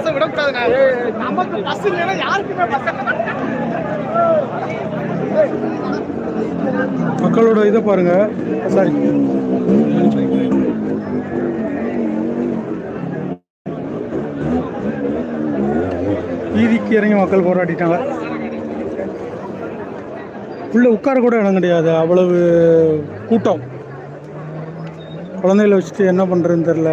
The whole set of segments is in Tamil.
பஸ்ஸை விடக்கூடாதுங்க. நமக்கு பஸ் இல்லைன்னா யாருக்குமே பஸ் மக்களோட இதை பாருங்க. சாரி. வீதிக்கு இறங்கி மக்கள் போராடிட்டாங்க. உள்ள உட்கார கூட இடம் கிடையாது. அவ்வளவு கூட்டம். குழந்தைகளை வச்சுட்டு என்ன பண்ணுறதுன்னு தெரில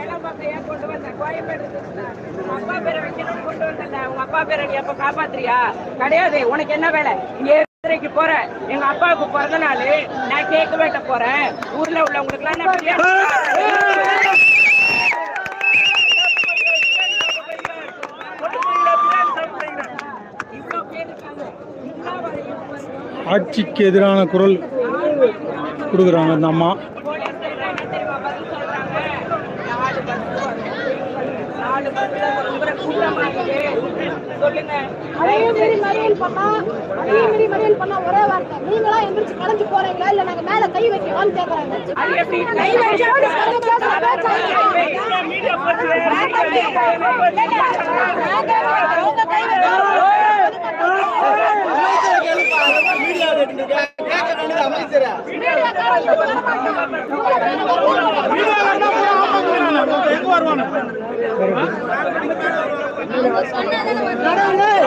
ஏழாம்பக்கையா கொண்டு வந்த கோயம்பேடு உங்க அப்பா பேரை வைக்கணும்னு கொண்டு வந்தேன் உங்க அப்பா பேரை நீ அப்ப காப்பாத்துறியா கிடையாது. உனக்கு என்ன வேலை? நீ எதிரைக்கு போற. எங்க அப்பாவுக்கு பிறந்த நாள் நான் கேக் வெட்ட போறேன். ஊர்ல உள்ளவங்களுக்கு எல்லாம் நான் ஆட்சிக்கு எதிரான குரல் கொடுக்குறாங்க அந்த அம்மா. சொல்லுங்க அதே மாரி மறியல் பண்ணா அதே மாரி மறியல் பண்ணா ஒரே வார்த்தை நீங்களா எந்திரிச்சு கலைஞ்சு போறீங்களா இல்ல நாங்க மேல கை வைக்கலாம்னு கேக்குறாங்க கை நாங்க பேசுற பேச்சா அவங்க கை எங்க வருவானு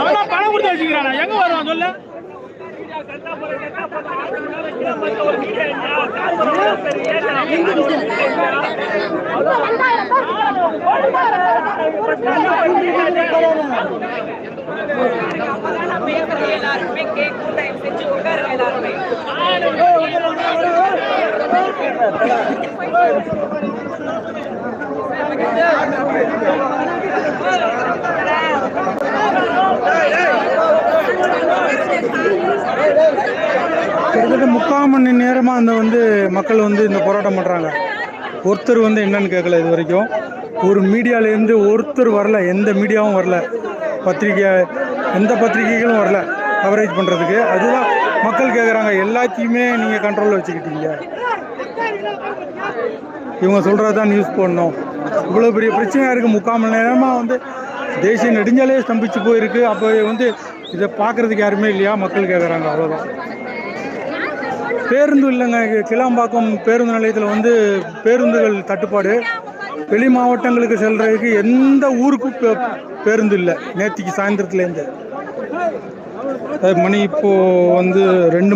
அவன் பணம் கொடுத்து வச்சுக்கிறானா? எங்க வருவான்? சொல்லு. எல்லாருமே கேட்கும் டைம் செஞ்சு உட்காருங்க எல்லாருமே கிட்டத்தட்ட முக்கால் மணி நேரமாக அந்த வந்து மக்கள் வந்து இந்த போராட்டம் பண்ணுறாங்க ஒருத்தர் வந்து என்னன்னு கேட்கல இது வரைக்கும். ஒரு மீடியாவிலேருந்து ஒருத்தர் வரல எந்த மீடியாவும் வரல. பத்திரிக்கை எந்த பத்திரிகைகளும் வரல கவரேஜ் பண்ணுறதுக்கு அதுதான் மக்கள் கேட்குறாங்க எல்லாத்தையுமே நீங்கள் கண்ட்ரோலில் வச்சுக்கிட்டீங்க. இவங்க சொல்கிறது தான் நியூஸ் போடணும். இவ்வளோ பெரிய பிரச்சனையாக இருக்குது முக்கால் மணி நேரமாக வந்து தேசிய நெடுஞ்சாலே ஸ்தம்பிச்சு போயிருக்கு. அப்போ வந்து இதை பார்க்குறதுக்கு யாருமே இல்லையா? மக்கள் கேட்குறாங்க அவ்வளோதான் பேருந்து இல்லைங்க. கிளாம்பாக்கம் பேருந்து நிலையத்தில் வந்து பேருந்துகள் தட்டுப்பாடு. வெளி மாவட்டங்களுக்கு செல்றதுக்கு எந்த ஊருக்கும் பே- பேருந்து இல்லை. நேற்றுக்கு சாயந்தரத்துலேருந்து மணி இப்போ வந்து ரெண்டு